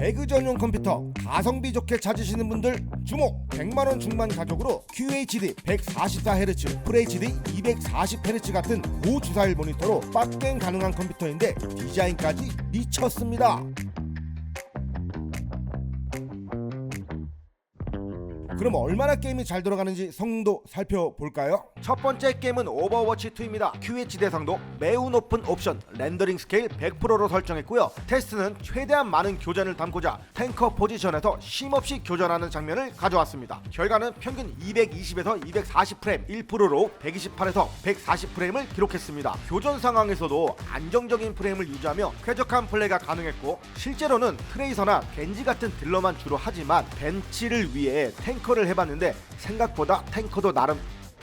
배그 전용 컴퓨터 가성비 좋게 찾으시는 분들 주목 100만원 중반 가격으로 QHD 144Hz, FHD 240Hz 같은 고주사일 모니터로 빡갱 가능한 컴퓨터인데 디자인까지 미쳤습니다 그럼 얼마나 게임이 잘 돌아가는지 성능도 살펴볼까요? 첫 번째 게임은 오버워치 2입니다. QHD 대상도 매우 높은 옵션 렌더링 스케일 100%로 설정했고요. 테스트는 최대한 많은 교전을 담고자 탱커 포지션에서 쉼없이 교전하는 장면을 가져왔습니다. 결과는 평균 220에서 240프레임 1%로 128에서 140프레임을 기록했습니다. 교전 상황에서도 안정적인 프레임을 유지하며 쾌적한 플레이가 가능했고 실제로는 트레이서나 겐지 같은 딜러만 주로 하지만 벤치를 위해 탱커를 해봤는데 생각보다 탱커도 나름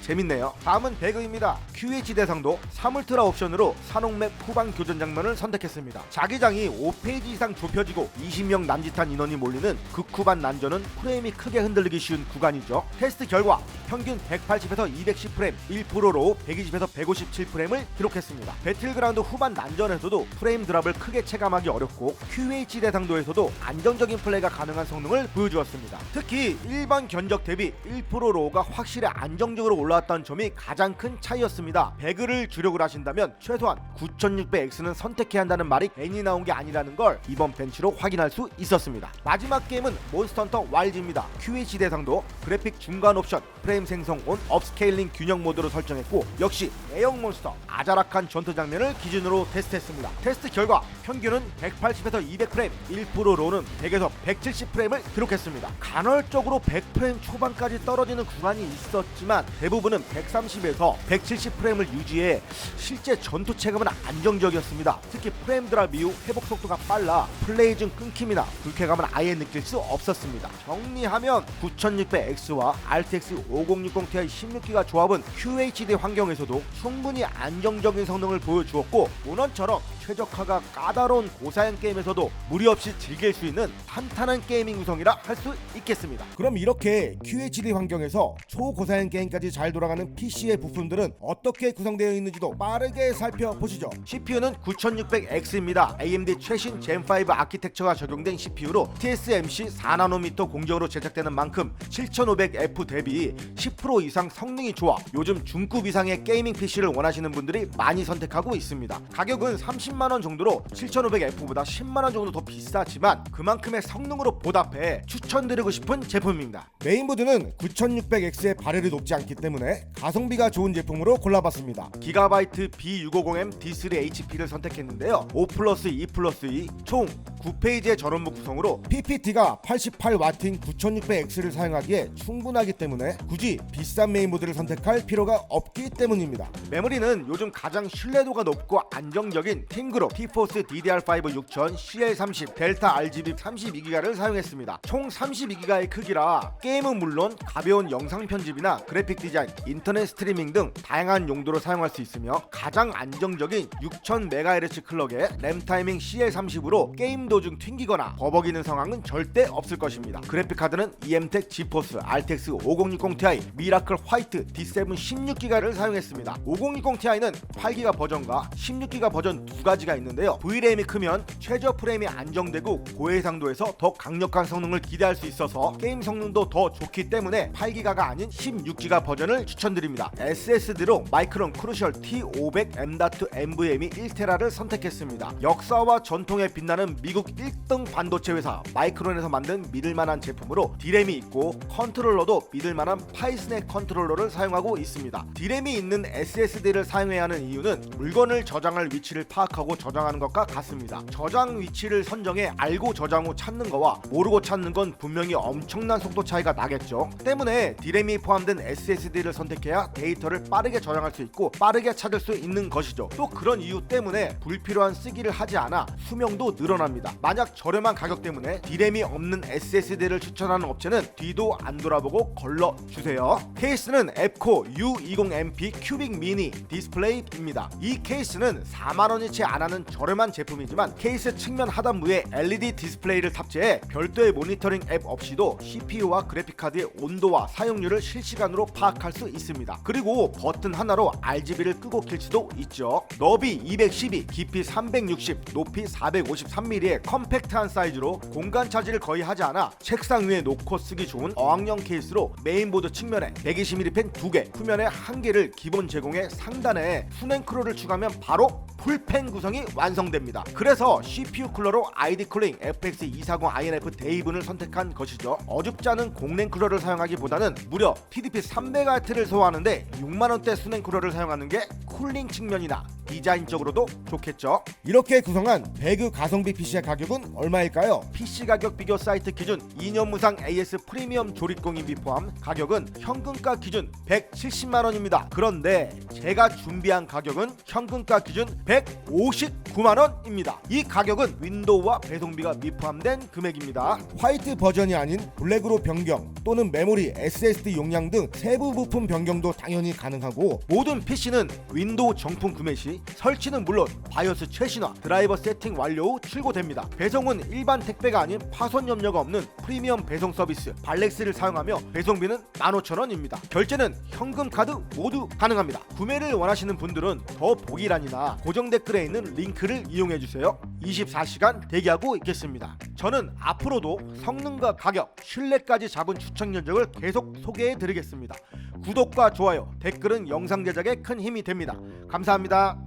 재밌네요. 다음은 배그입니다. QH 대상도 사물트라 옵션으로 산옥맵 후방 교전 장면을 선택했습니다. 자기장이 5페이지 이상 좁혀지고 20명 남짓한 인원이 몰리는 극후반 난전은 프레임이 크게 흔들리기 쉬운 구간이죠. 테스트 결과 평균 180에서 210프레임 1%로 120에서 157프레임을 기록했습니다. 배틀그라운드 후반 난전에서도 프레임 드랍을 크게 체감하기 어렵고 QH 대상도에서도 안정적인 플레이가 가능한 성능을 보여주었습니다. 특히 일반 견적 대비 1%로가 확실히 안정적으로 올라왔다는 점이 가장 큰 차이였습니다. 배그를 주력을 하신다면 최소한 9600X는 선택해야 한다는 말이 괜히 나온 게 아니라는 걸 이번 벤치로 확인할 수 있었습니다. 마지막 게임은 몬스터헌터 와일드입니다. QH 대상도 그래픽 중간 옵션, 프레임 생성 온 업스케일링 균형 모드로 설정했고 역시 대형 몬스터 아자락한 전투 장면을 기준으로 테스트했습니다. 테스트 결과 평균은 180에서 200프레임, 1%로는 100에서 170프레임을 기록했습니다. 간헐적으로 100프레임 초반까지 떨어지는 구간이 있었지만 대부분은 130에서 170 프레임을 유지해 실제 전투 체감은 안정적이었습니다. 특히 프레임 드랍 이후 회복 속도가 빨라 플레이 중 끊김이나 불쾌감은 아예 느낄 수 없었습니다. 정리하면 9600X와 RTX 5060 Ti 16기가 조합은 QHD 환경에서도 충분히 안정적인 성능을 보여주었고 문헌처럼 최적화가 까다로운 고사양 게임에서도 무리 없이 즐길 수 있는 탄탄한 게이밍 구성이라 할 수 있겠습니다. 그럼 이렇게 QHD 환경에서 초고사양 게임까지 잘 돌아가는 PC의 부품들은 어떻게 구성되어 있는지도 빠르게 살펴보시죠. CPU는 9600X입니다. AMD 최신 젠5 아키텍처가 적용된 CPU로 TSMC 4나노미터 공정으로 제작되는 만큼 7500F 대비 10% 이상 성능이 좋아 요즘 중급 이상의 게이밍 PC를 원하시는 분들이 많이 선택하고 있습니다. 가격은 30만 원 정도로 7500F보다 10만 원 정도 더 비싸지만 그만큼의 성능으로 보답해 추천드리고 싶은 제품입니다. 메인보드는 9600X의 발열이 높지 않기 때문에 가성비가 좋은 제품으로 골라봤습니다. 기가바이트 B650M D3HP를 선택했는데요. 5 플러스 2 플러스 2총 9페이지의 전원부 구성으로 PPT가 88W인 9600X를 사용하기에 충분하기 때문에 굳이 비싼 메인보드를 선택할 필요가 없기 때문입니다. 메모리는 요즘 가장 신뢰도가 높고 안정적인 팅그룹 티포스 DDR5 6000 CL30 델타 RGB 32기가를 사용했습니다. 총 32기가의 크기라 게임은 물론 가벼운 영상 편집이나 그래픽 디자인, 인터넷 스트리밍 등 다양한 용도로 사용할 수 있으며 가장 안정적인 6000MHz 클럭의 램 타이밍 CL30으로 게임 도중 튕기거나 버벅이는 상황은 절대 없을 것입니다. 그래픽 카드는 EMTEC GeForce RTX 5060 Ti 미라클 화이트 D7 16기가를 사용했습니다. 5060 Ti는 8기가 버전과 16기가 버전 두 가지가 있는데요. V램이 크면 최저 프레임이 안정되고 고해상도에서 더 강력한 성능을 기대할 수 있어서 게임 성능도 더 좋기 때문에 8기가가 아닌 16기가 버전을 추천드립니다. SSD로 마이크론 크루셜 T500 M.NVMe 1테라를 선택했습니다. 역사와 전통에 빛나는 미국 1등 반도체 회사 마이크론에서 만든 믿을만한 제품으로 디램이 있고 컨트롤러도 믿을만한 파이슨의 컨트롤러를 사용하고 있습니다. 디램이 있는 SSD를 사용해야 하는 이유는 물건을 저장할 위치를 파악하고 저장하는 것과 같습니다. 저장 위치를 선정해 알고 저장 후 찾는 거와 모르고 찾는 건 분명히 엄청난 속도 차이가 나겠죠. 때문에 디램이 포함된 SSD를 선택해야 데이터를 빠르게 저장할 수 있고 빠르게 찾을 수 있는 것이죠. 또 그런 이유 때문에 불필요한 쓰기를 하지 않아 수명도 늘어납니다. 만약 저렴한 가격 때문에 디램이 없는 SSD를 추천하는 업체는 뒤도 안 돌아보고 걸러 주세요. 케이스는 앱코 U20MP 큐빅 미니 디스플레이입니다. 이 케이스는 4만 원이 채 안 하는 저렴한 제품이지만 케이스 측면 하단부에 LED 디스플레이를 탑재해 별도의 모니터링 앱 없이도 CPU와 그래픽카드의 온도와 사용률을 실시간으로 파악할 수 있습니다. 그리고 버튼 하나로 RGB를 끄고 킬 수도 있죠. 너비 212, 깊이 360, 높이 453mm의 컴팩트한 사이즈로 공간 차지를 거의 하지 않아 책상 위에 놓고 쓰기 좋은 어학용 케이스로 메인보드 측면에 120mm 펜 2개, 후면에 1개를 기본 제공해 상단에 수냉크로를 추가하면 바로 풀펜 구성이 완성됩니다. 그래서 CPU 쿨러로 아이디 쿨링 FX 240 INF 데이븐을 선택한 것이죠. 어줍지 않은 공랭 쿨러를 사용하기보다는 무려 TDP 300W를 소화하는데 6만 원대 수냉 쿨러를 사용하는 게 쿨링 측면이나 디자인적으로도 좋겠죠. 이렇게 구성한 배그 가성비 PC의 가격은 얼마일까요? PC 가격 비교 사이트 기준 2년 무상 AS 프리미엄 조립공인비 포함 가격은 현금가 기준 170만 원입니다. 그런데 제가 준비한 가격은 현금가 기준 159만 원입니다. 이 가격은 윈도우와 배송비가 미포함된 금액입니다. 화이트 버전이 아닌 블랙으로 변경 또는 메모리, SSD 용량 등 세부 부품 변경도 당연히 가능하고 모든 PC는 윈도우 정품 구매 시 설치는 물론 바이오스 최신화, 드라이버 세팅 완료 후 출고됩 니다. 배송은 일반 택배가 아닌 파손 염려가 없는 프리미엄 배송 서비스 발렉스를 사용하며 배송비는 15,000원입니다. 결제는 현금 카드 모두 가능합니다. 구매를 원하시는 분들은 더 보기란이나 고정 댓글에 있는 링크를 이용해 주세요. 24시간 대기하고 있겠습니다. 저는 앞으로도 성능과 가격, 신뢰까지 잡은 추천 견적을 계속 소개해 드리겠습니다. 구독과 좋아요, 댓글은 영상 제작에 큰 힘이 됩니다. 감사합니다.